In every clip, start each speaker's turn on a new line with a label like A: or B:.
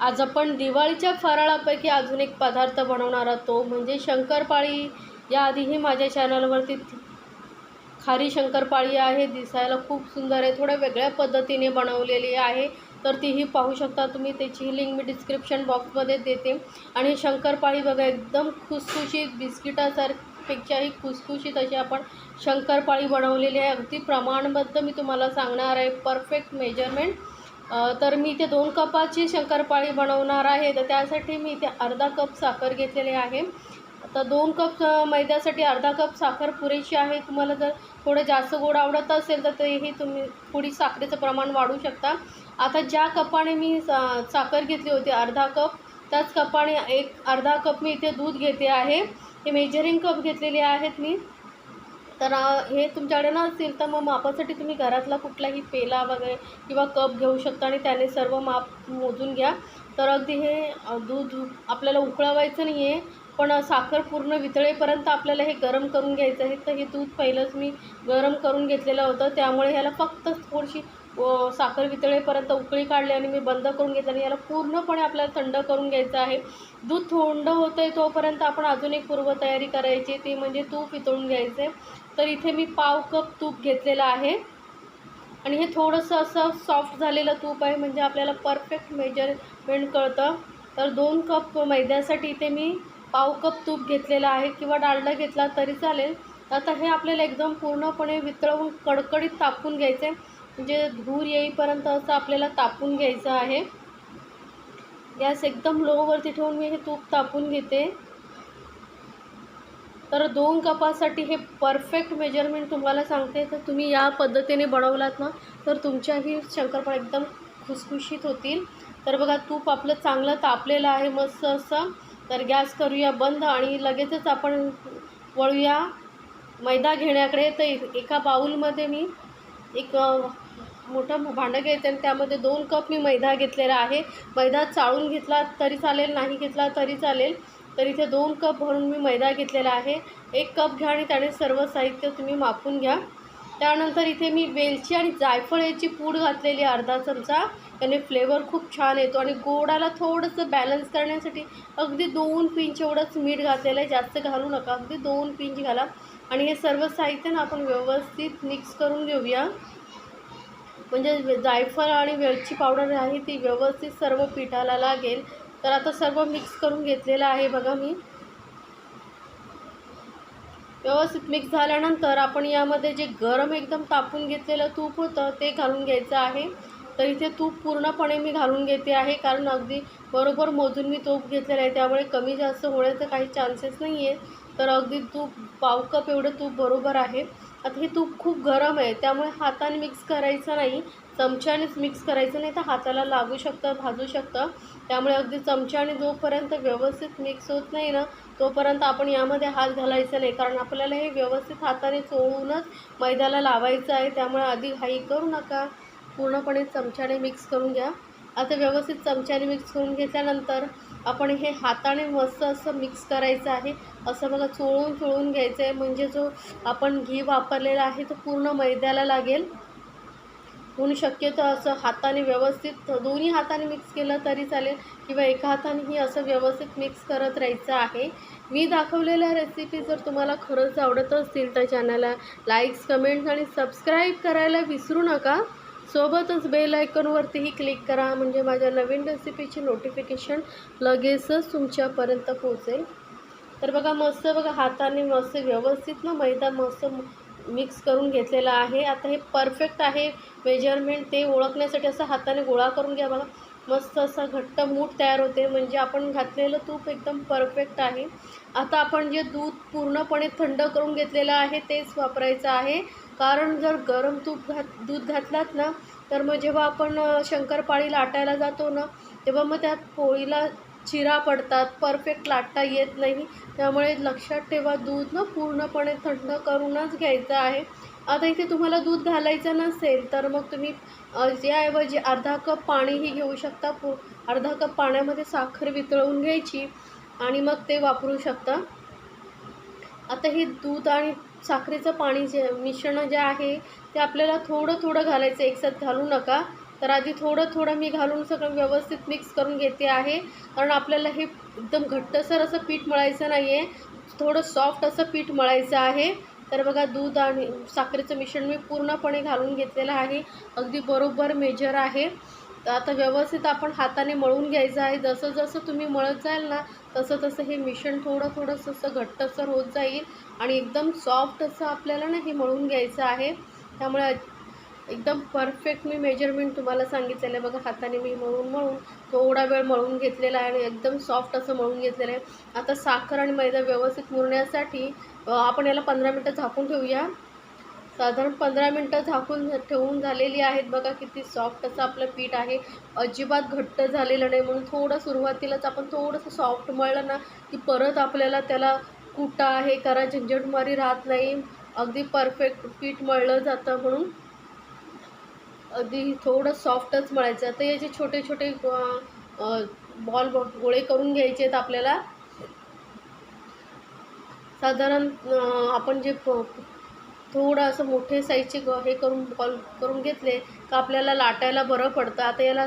A: आज आपण दिवाळीच्या फराळापैकी अजून एक पदार्थ बनवणार आहोत. तो म्हणजे शंकरपाळी. याआधीही माझ्या चॅनलवरती खारी शंकरपाळी आहे दिसायला खूप सुंदर आहे थोड्या वेगळ्या पद्धतीने बनवलेली आहे. तर तीही पाहू शकता तुम्ही त्याची लिंक मी डिस्क्रिप्शन बॉक्समध्ये देते. आणि शंकरपाळी बघा एकदम खुसखुशीत बिस्किटासारपेक्षाही खुसखुशीत अशी आपण शंकरपाळी बनवलेली आहे. अगदी प्रमाणबद्ध मी तुम्हाला सांगणार आहे. परफेक्ट मेजरमेंट तर मी इथे दोन कपाची शंकरपाळी बनवणार आहे. तर त्यासाठी मी इथे अर्धा कप साखर घेतलेली आहे. तर दोन कप मैद्यासाठी अर्धा कप साखर पुरेशी आहे. तुम्हाला जर थोडं जास्त गोड आवडत असेल तर तेही तुम्ही थोडी साखरेचं प्रमाण वाढवू शकता. आता ज्या कपाने मी सा साखर घेतली होती अर्धा कप त्याच कपाने एक अर्धा कप मी इथे दूध घेते आहे. हे मेजरिंग कप घेतलेले आहेत मी. तर हे तुमच्याकडे नसतील तर मग मापासाठी तुम्ही घरातला कुठलाही पेला वगैरे किंवा कप घेऊ शकता आणि त्याने सर्व माप मोजून घ्या. तर अगदी हे दूध आपल्याला उकळवायचं नाही आहे पण साखर पूर्ण वितळेपर्यंत आपल्याला हे गरम करून घ्यायचं आहे. तर हे दूध पहिलंच मी गरम करून घेतलेलं होतं. त्यामुळे ह्याला फक्त थोडीशी व साखर वितळेपर्यंत उकळी काढली आणि मी बंद करून घेतली आणि याला पूर्णपणे आपल्याला थंड करून घ्यायचं आहे. दूध थंड होतं आहे तोपर्यंत आपण अजून एक पूर्वतयारी करायची ती म्हणजे तूप वितळून घ्यायचं. तर इथे मी पाव कप तूप घेतलेलं आहे. आणि हे थोडंसं असं सॉफ्ट झालेलं तूप आहे म्हणजे आपल्याला परफेक्ट मेजरमेंट कळतं. तर दोन कप मैद्यासाठी इथे मी पाव कप तूप घेतलेलं आहे. किंवा डालडा घेतला तरी चालेल. आता हे आपल्याला एकदम पूर्णपणे वितळवून कडकडीत तापून घ्यायचं. आहे म्हणजे धूर येईपर्यंत असं आपल्याला तापून घ्यायचं आहे. गॅस एकदम लोवरती ठेवून मी हे तूप तापून घेते. तर दोन कपासाठी हे परफेक्ट मेजरमेंट तुम्हाला सांगते. तर तुम्ही या पद्धतीने बनवलात ना तर तुमच्याही शंकरपाळ एकदम खुसखुशीत होतील. तर बघा तूप आपलं चांगलं तापलेलं आहे मस्त असं. तर गॅस करूया बंद आणि लगेचच आपण वळूया मैदा घेण्याकडे. तर एका बाऊलमध्ये मी एक मोठं भांडं घ्यायचं आणि त्यामध्ये दोन कप मी मैदा घेतलेला आहे. मैदा चाळून घेतला तरी चालेल नाही घेतला तरी चालेल. तर इथे दोन कप भरून मी मैदा घेतलेला आहे. एक कप घ्या आणि त्याने सर्व साहित्य तुम्ही मापून घ्या. त्यानंतर इथे मी वेलची आणि जायफळ याची पूड घातलेली आहे अर्धा चमचा. त्याने फ्लेवर खूप छान येतो आणि गोडाला थोडंसं बॅलन्स करण्यासाठी अगदी दोन पिंच एवढंच मीठ घातलेलं आहे. जास्त घालू नका अगदी दोन पिंच घाला. आणि हे सर्व साहित्य ना आपण व्यवस्थित मिक्स करून घेऊया. म्हणजे जायफळ आणि वेलची पावडर आहे ती व्यवस्थित सर्व पिठाला लागेल. तर आता सर्व मिक्स करून घेतलेलं आहे बघा मी. व्यवस्थित मिक्स झाल्यानंतर आपण यामध्ये जे गरम एकदम तापून घेतलेलं तूप होतं ते घालून घ्यायचं आहे. तर इथे तूप पूर्णपणे मी घालून घेते आहे. कारण अगदी बरोबर मोजून मी तूप घेतलेलं आहे. त्यामुळे कमी जास्त होण्याचं काही चान्सेस नाही आहे तर अगदी तूप पाव कप एवढं तूप बरोबर आहे. आता हे तूप खूप गरम आहे त्यामुळे हाताने मिक्स करायचं नाही. चमच्यानेच मिक्स करायचं नाही तर हाताला लागू शकतं भाजू शकतं. त्यामुळे अगदी चमच्याने जोपर्यंत व्यवस्थित मिक्स होत नाही ना तोपर्यंत आपण यामध्ये हात घालायचा नाही. कारण आपल्याला हे व्यवस्थित हाताने चोळूनच मैद्याला लावायचं आहे त्यामुळे आधी घाई करू नका. पूर्णपणे चमच्याने मिक्स करून घ्या. आता व्यवस्थित चमच्याने मिक्स करून घेतल्यानंतर आपण हे हाताने मस्त असं मिक्स करायचं आहे. असं बघा चोळून चोळून घ्यायचं आहे. म्हणजे जो आपण घी वापरलेला आहे तो पूर्ण मैद्याला लागेल. म्हणून शक्यतो असं हाताने व्यवस्थित दोन्ही हाताने मिक्स केलं तरी चालेल. किंवा एका हातानेही असं व्यवस्थित मिक्स करत राहायचं आहे. मी दाखवलेल्या रेसिपी जर तुम्हाला खरंच आवडत असतील तर चॅनलला लाईक्स कमेंट्स आणि सबस्क्राईब करायला विसरू नका. सोबतच बेल आयकॉनवरतीही क्लिक करा. म्हणजे माझ्या नवीन रेसिपीची नोटिफिकेशन लगेचच तुमच्यापर्यंत पोहोचेल. तर बघा मस्त बघा हाताने मस्त व्यवस्थित ना मैदा मस्त मिक्स करून घेतलेला आहे. आता हे परफेक्ट आहे मेजरमेंट ते ओळखण्यासाठी असं हाताने गोळा करून घ्या बघा. मस्त असा घट्ट मूठ तयार होते. म्हणजे आपण घातलेलं तूप एकदम परफेक्ट आहे. आता आपण जे दूध पूर्णपणे थंड करून घेतलेलं आहे तेच वापरायचं आहे. कारण जर गरम तूप घात दूध घातलात ना तर मग जेव्हा आपण शंकरपाळी लाटायला जातो ना तेव्हा मग त्यात पोळीला चिरा पडतात. परफेक्ट लाटता येत नाही. त्यामुळे लक्षात ठेवा दूध ना पूर्णपणे थंड करूनच घ्यायचं आहे. आता इथे तुम्हाला दूध घालायचं नसेल तर मग तुम्ही याऐवजी अर्धा कप पाणीही घेऊ शकता. पु अर्धा कप पाण्यामध्ये साखर वितळवून घ्यायची आणि मग ते वापरू शकता. आता हे दूध आणि साखरेचं पाणी जे मिश्रण जे आहे ते आपल्याला थोडं थोडं घालायचं एकसाथ घालू नका. तर आधी थोडं थोडं मी घालून सगळं व्यवस्थित मिक्स करून घेते आहे. कारण आपल्याला हे एकदम घट्टसर असं पीठ मळायचं नाही आहे थोडं सॉफ्ट असं पीठ मळायचं आहे. तर बघा दूध आणि साखरेचं मिश्रण मी पूर्णपणे घालून घेतलेलं आहे. अगदी बरोबर मेजर आहे. तर आता व्यवस्थित आपण हाताने मळून घ्यायचं आहे. जसं जसं तुम्ही मळत जाल ना तसं तसं हे मिश्रण थोडं थोडंसं असं घट्टसर होत जाईल आणि एकदम सॉफ्ट असं आपल्याला ना हे मळून घ्यायचं आहे. त्यामुळे एकदम परफेक्ट मी मेजरमेंट तुम्हाला सांगितलेलं आहे. बघा हाताने मी मळून मळून थोडा वेळ मळून घेतलेला आहे आणि एकदम सॉफ्ट असं मळून घेतलेलं आहे. आता साखर आणि मैदा व्यवस्थित मुरण्यासाठी आपण याला पंधरा मिनटं झाकून ठेवूया. साधारण पंधरा मिनटं झाकून ठेवून झालेली आहेत. बघा किती सॉफ्ट असं आपलं पीठ आहे. अजिबात घट्ट झालेलं नाही. म्हणून थोडं सुरुवातीलाच आपण थोडंसं सॉफ्ट मळलं ना की परत आपल्याला त्याला कुटा हे करा झंझटमारी राहत नाही. अगदी परफेक्ट पीठ मळलं जातं म्हणून. अगदी थोडं सॉफ्टच मळायचं तर याचे छोटे छोटे बॉल गोळे करून घ्यायचे आहेत आपल्याला साधारण आपण जे थोडं असं मोठे साईजचे हे करून बॉल करून घेतले का आपल्याला लाटायला बरं पडतं. आता याला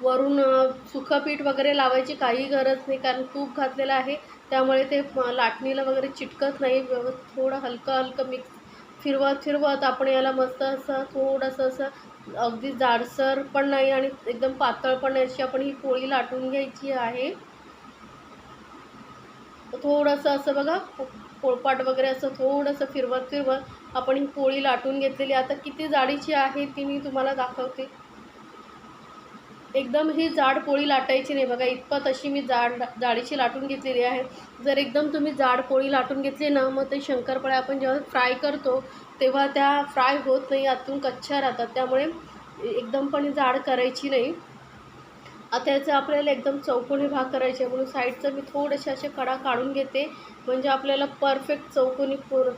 A: वरून सुखपीठ पीठ वगैरे लावायची काही गरज नाही कारण तूप घातलेलं आहे. त्यामुळे ते लाटणीला वगैरे चिटकत नाही. व्यवस्थित थोडं हलकं हलकं मिक्स फिरवत फिरवत आपण याला मस्त असं थोडंसं असं अगदी जाडसर पण नाही आणि एकदम पातळ पण नाही अशी आपण ही पोळी लाटून घ्यायची आहे. थोडंसं असं बघा पोळपाट वगैरे असं थोडंसं फिरवत फिरवत आपण ही पोळी लाटून घेतलेली आता किती जाडीची आहे ती मी तुम्हाला दाखवते. एकदम ही जाड पोळी लाटायची नाही बघा इतपत अशी मी जाड जाडीची लाटून घेतलेली आहे. जर एकदम तुम्ही जाड पोळी लाटून घेतली ना मग ते शंकरपाळ्या आपण जेव्हा फ्राय करतो तेव्हा त्या फ्राय होत नाही आतून कच्च्या राहतात. त्यामुळे एकदम पण जाड करायची नाही. आता याचं आपल्याला एकदम चौकोनी भाग करायचे म्हणून साईडचं मी थोडेसे असे कडा काढून घेते. म्हणजे आपल्याला परफेक्ट चौकोनी पूर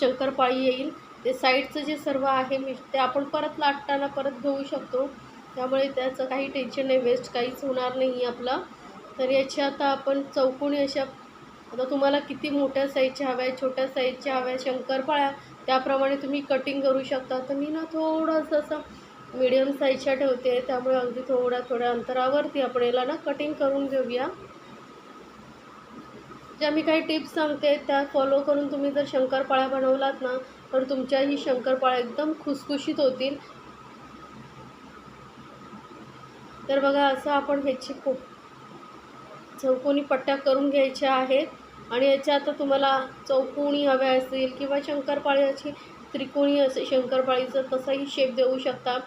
A: शंकरपाळी येईल. ते साईडचं जे सर्व आहे मी ते आपण परत लाटताना परत घेऊ शकतो. त्यामुळे त्याचं काही टेन्शन नाही वेस्ट काहीच होणार नाही आपलं. तर याची आता आपण चौकोनी अशा आता तुम्हाला किती मोठ्या साईजच्या हव्या आहे छोट्या साईजच्या हव्या आहे शंकरपाळ्या त्याप्रमाणे तुम्ही कटिंग करू शकता. तर मी ना थोडंसं असं मीडियम साईजच्या ठेवते त्यामुळे अगदी थोड्या थोड्या अंतरावरती आपण याला ना कटिंग करून घेऊया. ज्या मी काही टिप्स सांगते त्या फॉलो करून तुम्ही जर शंकरपाळ्या बनवलात ना तर तुमच्या ही शंकरपाळ्या एकदम खुसखुशीत होतील. तर बघा असं आपण ह्याची खूप चौकोनी पट्ट्या करून घ्यायच्या आहेत. आणि याच्या आता तुम्हाला चौकोनी हव्या असतील किंवा शंकरपाळ्याची त्रिकोणी असे शंकरपाळीचं तसाही शेप देऊ शकता.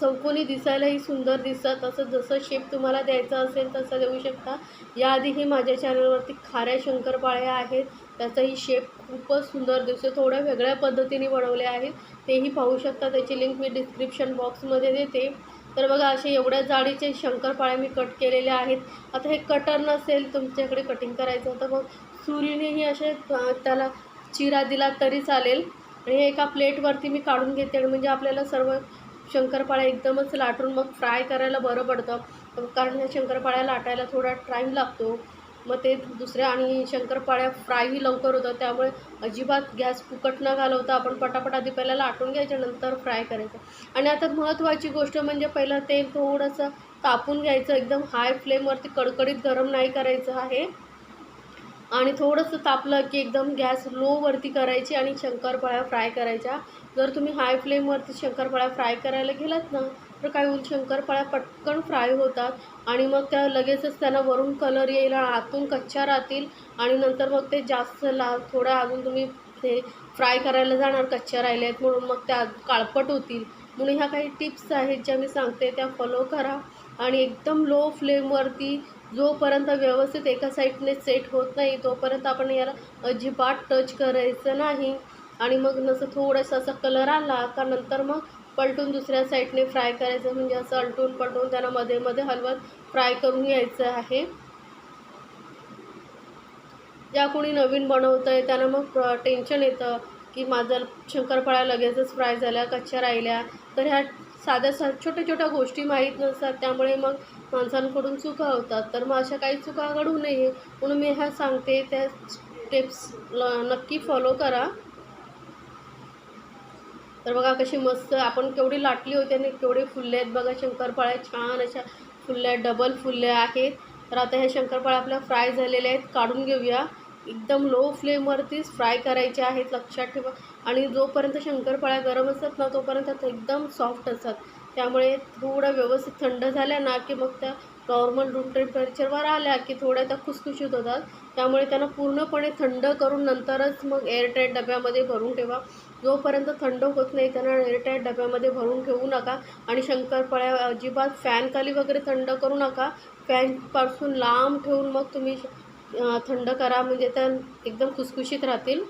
A: चौकोनी दिसायलाही सुंदर दिसतात. तसं जसं शेप तुम्हाला द्यायचा असेल तसं देऊ शकता. याआधीही माझ्या चॅनलवरती खाऱ्या शंकरपाळ्या आहेत. त्याचाही शेप खूपच सुंदर दिसतो थोड्या वेगळ्या पद्धतीने बनवले आहेत. तेही पाहू शकता. त्याची लिंक मी डिस्क्रिप्शन बॉक्समध्ये देते. तर बघा असे एवढ्या जाडीचे शंकरपाळ्या मी कट केलेल्या आहेत. आता हे कटर नसेल तुमच्याकडे कटिंग करायचं तर मग सुरीनेही असे त्याला चिरा दिला तरी चालेल. आणि हे एका प्लेटवरती मी काढून घेते आणि म्हणजे आपल्याला सर्व शंकरपाळ्या एकदमच लाटून मग फ्राय करायला बरं पडतं. कारण ह्या शंकरपाळ्या लाटायला थोडा टाईम लागतो. मग ते दुसऱ्या आणि शंकरपाळ्या फ्रायही लवकर होतं त्यामुळे अजिबात गॅस फुकट न घालवता आपण पटापट आधी पहिला लाटून घ्यायच्या नंतर फ्राय करायचं. आणि आता महत्त्वाची गोष्ट म्हणजे पहिलं तेल थोडंसं तापून घ्यायचं. एकदम हाय फ्लेमवरती कडकडीत गरम नाही करायचं आहे. आणि थोडंसं तापलं की एकदम गॅस लोवरती करायची आणि शंकरपाळ्या फ्राय करायच्या. जर तुम्ही हाय फ्लेमवरती शंकरपाळ्या फ्राय करायला गेलात ना काय होईल शंकरपाळ्या पटकन फ्राय होतात. आणि मग त्या लगेचच त्यांना वरून कलर येईल आणि आतून कच्च्या राहतील. आणि नंतर मग ते जास्त ला थोड्या अजून तुम्ही ते फ्राय करायला जाणार कच्च्या राहिल्या आहेत म्हणून मग त्या काळपट होतील. म्हणून ह्या काही टिप्स आहेत ज्या मी सांगते त्या फॉलो करा. आणि एकदम लो फ्लेमवरती जोपर्यंत व्यवस्थित एका साईडने सेट होत नाही तोपर्यंत आपण याला अजिबात टच करायचं नाही. आणि मग नसं थोडंसं असा कलर आला का नंतर मग पलटून दुसऱ्या साईडने फ्राय करायचं म्हणजे असं अलटून पलटून त्यांना मध्ये मध्ये हलवत फ्राय करून घ्यायचं आहे. ज्या कोणी नवीन बनवतं आहे त्यांना मग टेन्शन येतं की माझं शंकरपाळ्या लगेचच फ्राय झाल्या कच्च्या राहिल्या. तर ह्या साध्या सा छोट्या छोट्या गोष्टी माहीत नसतात त्यामुळे मग माणसांकडून चुका होतात. तर मग अशा काही चुका घडू नये म्हणून मी ह्या सांगते. त्या स्टेप्स नक्की फॉलो करा. तर बघा कशी मस्त आपण केवढी लाटली होती आणि केवढे फुलले आहेत बघा शंकरपाळ्या छान अशा फुलल्या डबल फुलल्या आहेत. तर आता ह्या शंकरपाळ्या आपल्या फ्राय झालेल्या आहेत काढून घेऊया. एकदम लो फ्लेमवरतीच फ्राय करायचे आहेत लक्षात ठेवा. आणि जोपर्यंत शंकरपाळ्या गरम असतात ना तोपर्यंत त्या एकदम सॉफ्ट असतात. त्यामुळे थोडं व्यवस्थित थंड झाल्या ना की मग त्या नॉर्मल रूम टेम्परेचरवर आल्या की थोड्या त्या खुसखुशीत होतात. त्यामुळे त्यांना पूर्णपणे थंड करून नंतरच मग एअरटाईट डब्यामध्ये भरून ठेवा. जोपर्यंत थंड होत नाही त्यांना एअरटाईट डब्यामध्ये भरून ठेवू नका. आणि शंकरपाळ्या अजिबात फॅनखाली वगैरे थंड करू नका. फॅनपासून लांब ठेवून मग तुम्ही थंड करा. म्हणजे त्या एकदम खुसखुशीत राहतील.